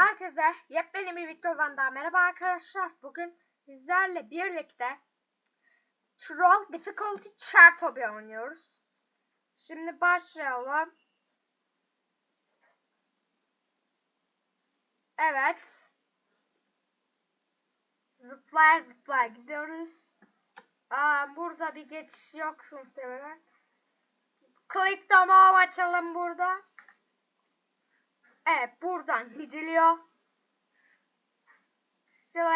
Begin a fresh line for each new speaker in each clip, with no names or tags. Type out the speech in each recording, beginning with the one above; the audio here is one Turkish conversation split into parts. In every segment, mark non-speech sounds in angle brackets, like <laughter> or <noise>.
Herkese yepyeni bir videodan daha merhaba arkadaşlar. Bugün sizlerle birlikte Troll Difficulty Chartobi oynuyoruz. Şimdi başlayalım. Evet. Zıplaya zıplaya gidiyoruz. Aa, burada bir geçiş yok muhtemelen. Click the move açalım burada. Evet buradan gidiliyor. Still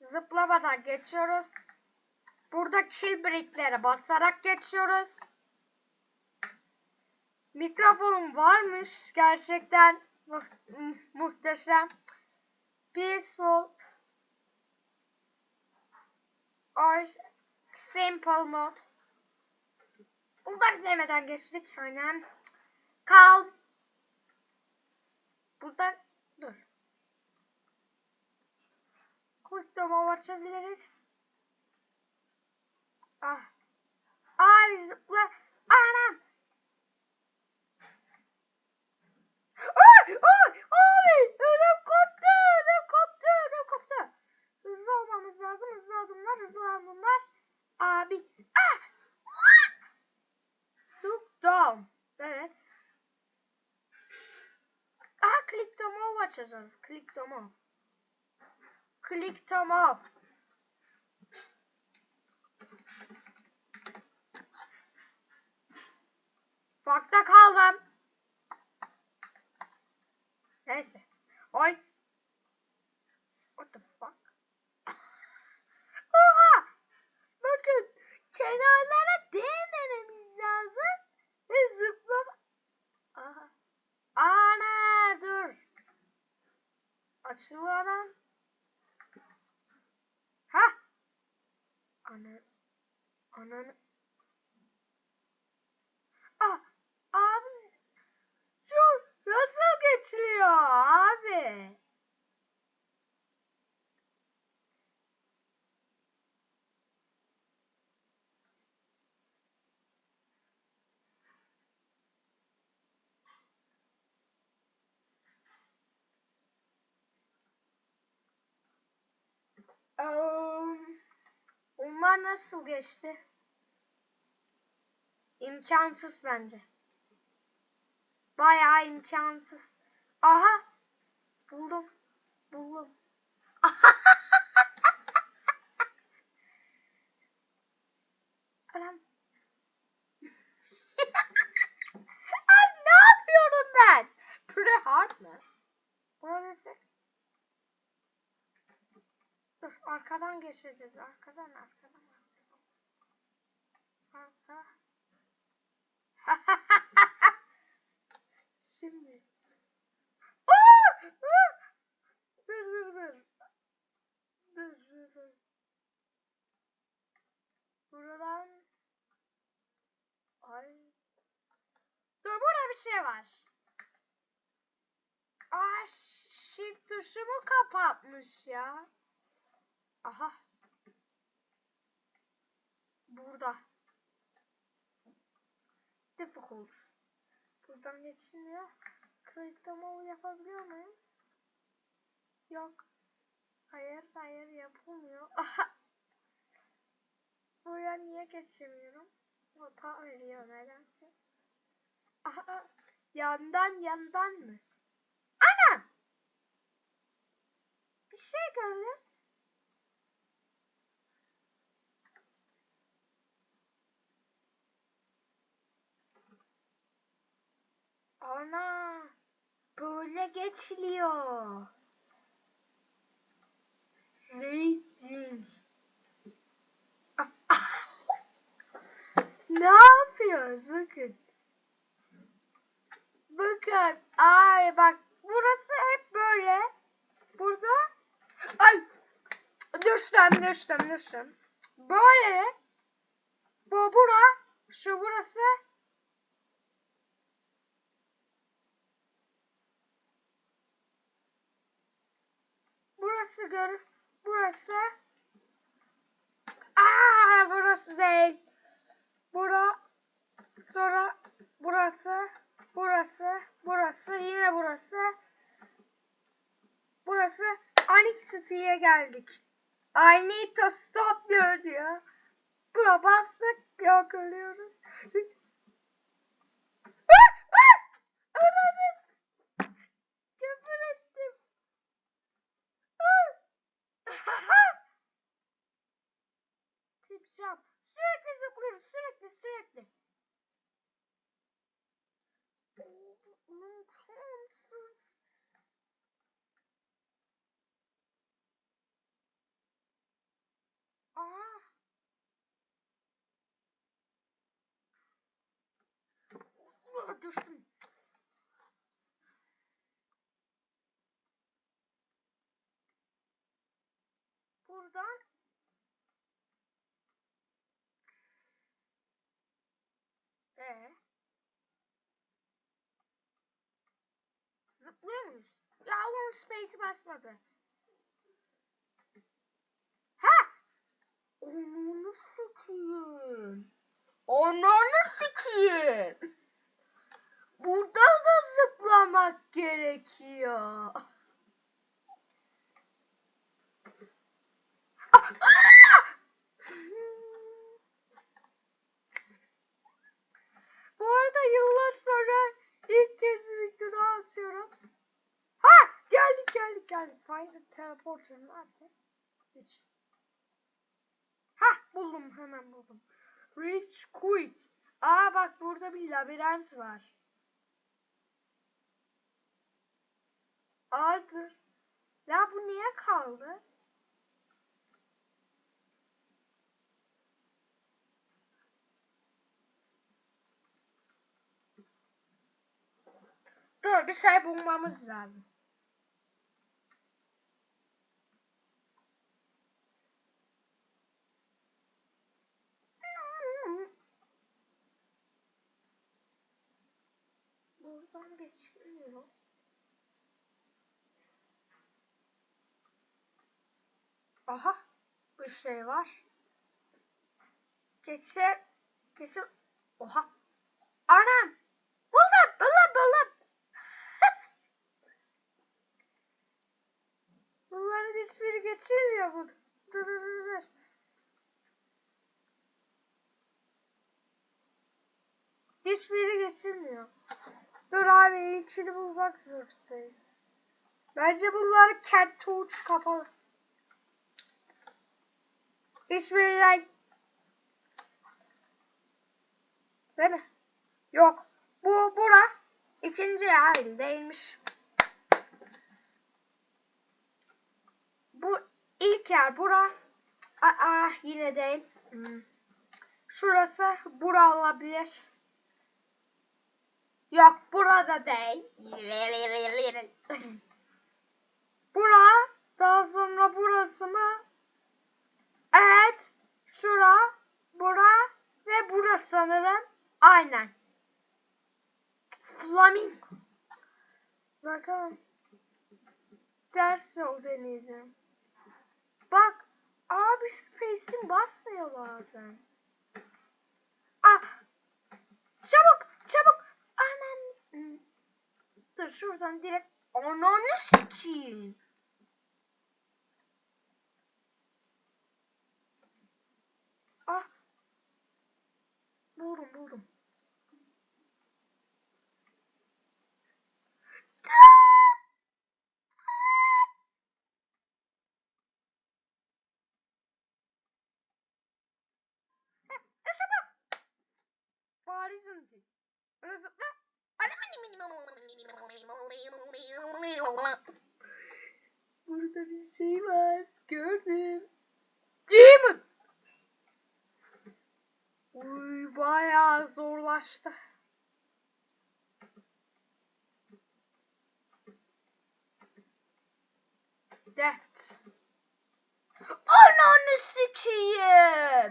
Zıplamadan geçiyoruz. Burada kill brickleri basarak geçiyoruz. Mikrofon varmış. Gerçekten mu mu- muhteşem. Peaceful. Or simple mode. Bunları sevmeden geçtik. Aynen. Kal. Buradan dur. Quick demo açabiliriz. Ah. Ay zıpla. Anam. Ay ay abi. Ödüm koptu. Ödüm koptu. Ödüm koptu. Hızlı olmamız lazım. Hızlı adımlar. Hızlı adımlar. Abi. Ah. Look down. Evet. Aha click to move açacağız. Move. Click to move. Bakta kaldım. Neyse. Oy. What the fuck? <laughs> Oha! Bakın. Kenarlara değmememiz lazım. Ve zıplama. Aha. Ana dur. Açıl. Ha. Ana. Ananı. Ah. Abi. Çok nasıl geçiliyor abi? Eee, Onlar nasıl geçti? İmkansız bence. Bayağı imkansız. Aha! Buldum. Buldum. <laughs> Anam. Abi ne yapıyorum ben? Pre hard mı? Burası. Dur arkadan geçeceğiz. Arkadan arkadan. arkadan. Arka. <laughs> Şimdi. Dur dur dur. Dur dur dur. Buradan. Ay. Dur burada bir şey var. Aa shift tuşumu kapatmış ya. Aha. Burada. Difficult. Buradan geçilmiyor. Kayıtlama yapabiliyor muyum? Yok. Hayır, hayır yapılmıyor. Aha. Buraya niye geçemiyorum? Hata veriyor nedense. Aha. Yandan yandan mı? Ana! Bir şey gördüm. Ana böyle geçiliyor. Raging. <laughs> ne yapıyoruz bakın. Bakın. Ay bak burası hep böyle. Burada ay düştüm düştüm düştüm. Böyle bu bura şu burası Burası gör. Burası. Aa, burası değil. Bura. Sonra burası. Burası. Burası. Yine burası. Burası. Anix City'ye geldik. I need to stop diyor diyor. Bura bastık. Yok ölüyoruz. <laughs> Ah, ah! Ana Jump. Sürekli zıplıyoruz. Sürekli sürekli. İmkansız. Ulan Düştüm. Buradan Ee? Zıplıyor muyuz? Ya ulan space'i basmadı. Ha! Onu sikiyim. Ananı sikiyim. Burada da zıplamak gerekiyor. Bu arada yıllar sonra ilk kez bir video atıyorum. Ha! Geldik geldik geldik. Find the teleporter nerede? Hiç. Ha buldum hemen buldum. Reach quit. Aa bak burada bir labirent var. Ardır. Ya bu niye kaldı? Dur bir şey bulmamız lazım. Buradan geçilmiyor. Aha bir şey var. Geçer. Geçer. Oha. Anam. Buldum buldum buldum. <laughs> Bunların hiçbiri geçilmiyor bu. Dur dur dur dur. Hiçbiri geçilmiyor. Dur abi ilkini bulmak zorundayız. Bence bunlar cat touch kapalı. Hiçbirinden Değil mi? Yok. Bu bura ikinci yerindeymiş. Bu ilk yer bura. Aa yine değil. Hmm. Şurası bura olabilir. Yok burada değil. <clears throat> bura daha sonra burası mı? Evet. Şura, bura ve burası sanırım. Aynen. Flamingo. Bakalım. Ders yol deneyeceğim. Bak. Abi space'im basmıyor bazen. Ah. Çabuk. Dur şuradan direkt. Ananı sikeyim. Ah. Buldum buldum. Yaşama. Paris'in için. Öyle Burada bir şey var. Gördüm. Demon. Uy bayağı zorlaştı. That. Ananı sikeyim.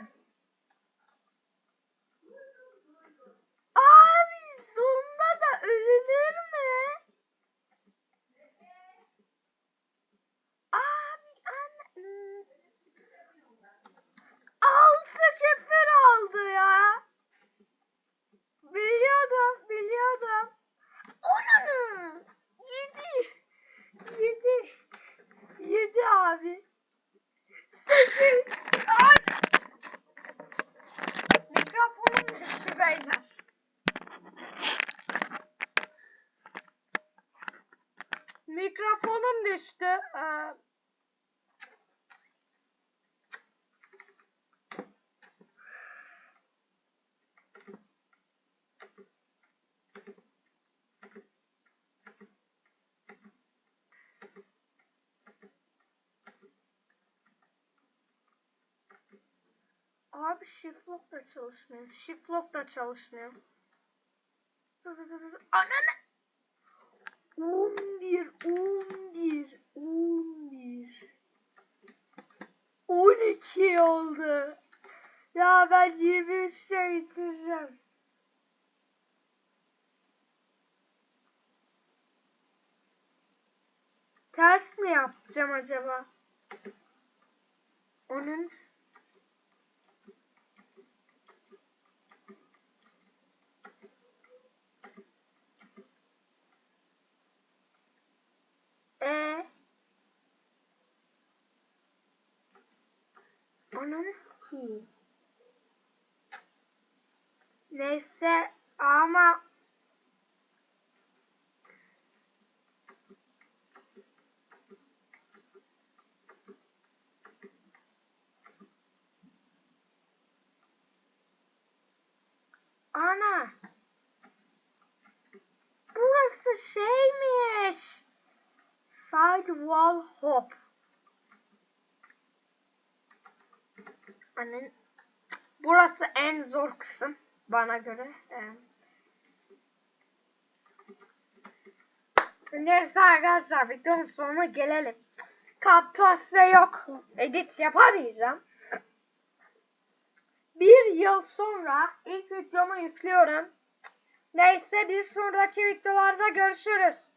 Abi shift lock da çalışmıyor. Shift lock da çalışmıyor. Ananı. 11, 11, 11. 12 oldu. Ya ben 23'te bitireceğim. Ters mi yapacağım acaba? Onun Sikeyim. Neyse ama Ana Burası. Side wall hop. Annen Burası en zor kısım bana göre. Ee, Neyse arkadaşlar videonun sonuna gelelim. Kaptası yok. Edit yapamayacağım. Bir yıl sonra ilk videomu yüklüyorum. Neyse bir sonraki videolarda görüşürüz.